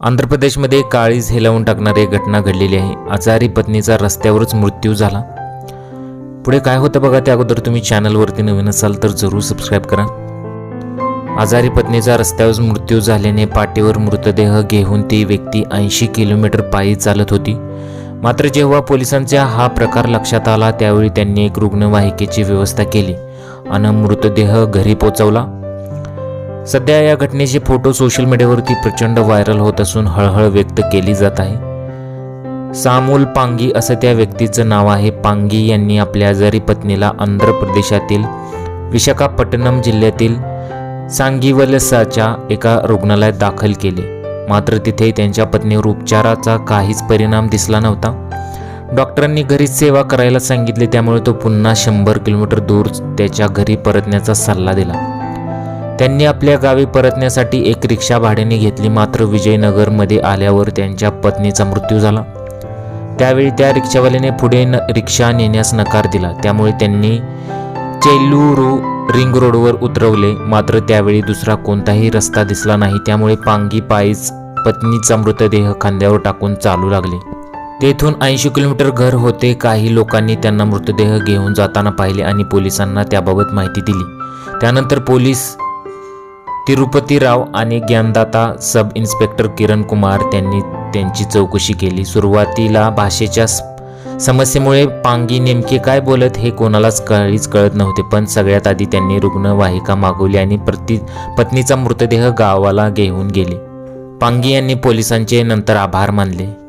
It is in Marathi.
आंध्र प्रदेशमध्ये काळीज हेलावून टाकणारी एक घटना घडलेली आहे. आजारी पत्नीचा रस्त्यावरच मृत्यू झाला. पुढे काय होतं बघा त्या अगोदर तुम्ही चॅनलवरती नवीन असाल तर जरूर सबस्क्राईब करा. आजारी पत्नीचा रस्त्यावर मृत्यू झाल्याने पाठीवर मृतदेह घेऊन ती व्यक्ती ऐंशी किलोमीटर पायी चालत होती. मात्र जेव्हा पोलिसांचा हा प्रकार लक्षात आला त्यावेळी त्यांनी एक रुग्णवाहिकेची व्यवस्था केली आणि मृतदेह घरी पोचवला सध्या या घटनेचे फोटो सोशल मीडियावरती प्रचंड व्हायरल होत असून हळहळ व्यक्त केली जात आहे. सामूल पांगी असं त्या व्यक्तीचं नाव आहे. पांगी यांनी आपल्या आजारी पत्नीला आंध्र प्रदेशातील विशाखापट्टणम जिल्ह्यातील सांगीवलसाच्या एका रुग्णालयात दाखल केले. मात्र तिथे त्यांच्या पत्नीवर उपचाराचा काहीच परिणाम दिसला नव्हता. डॉक्टरांनी घरीच सेवा करायला सांगितले त्यामुळे तो पुन्हा शंभर किलोमीटर दूर त्याच्या घरी परतण्याचा सल्ला दिला. त्यांनी आपल्या गावी परतण्यासाठी एक रिक्षा भाड्याने घेतली. मात्र विजयनगरमध्ये आल्यावर त्यांच्या पत्नीचा मृत्यू झाला. त्यावेळी त्या रिक्षावाल्याने पुढे न रिक्षा नेण्यास नकार दिला. त्यामुळे त्यांनी चेल्लुरू रिंग रोडवर उतरवले. मात्र त्यावेळी दुसरा कोणताही रस्ता दिसला नाही. त्यामुळे पांगी पायीच पत्नीचा मृतदेह खांद्यावर टाकून चालू लागले. तेथून ऐंशी किलोमीटर घर होते. काही लोकांनी त्यांना मृतदेह घेऊन जाताना पाहिले आणि पोलिसांना त्याबाबत माहिती दिली. त्यानंतर पोलीस तिरुपती राव आणि ज्ञानदाता सब इन्स्पेक्टर किरण कुमार त्यांनी त्यांची चौकशी केली. सुरुवातीला भाषेच्या समस्येमुळे पांगी नेमके काय बोलत हे कोणालाच काहीच कळत नव्हते पण सगळ्यात आधी त्यांनी रुग्णवाहिका मागवली आणि प्रति पत्नीचा मृतदेह गावाला घेऊन गेले. पांगी यांनी पोलिसांचे नंतर आभार मानले.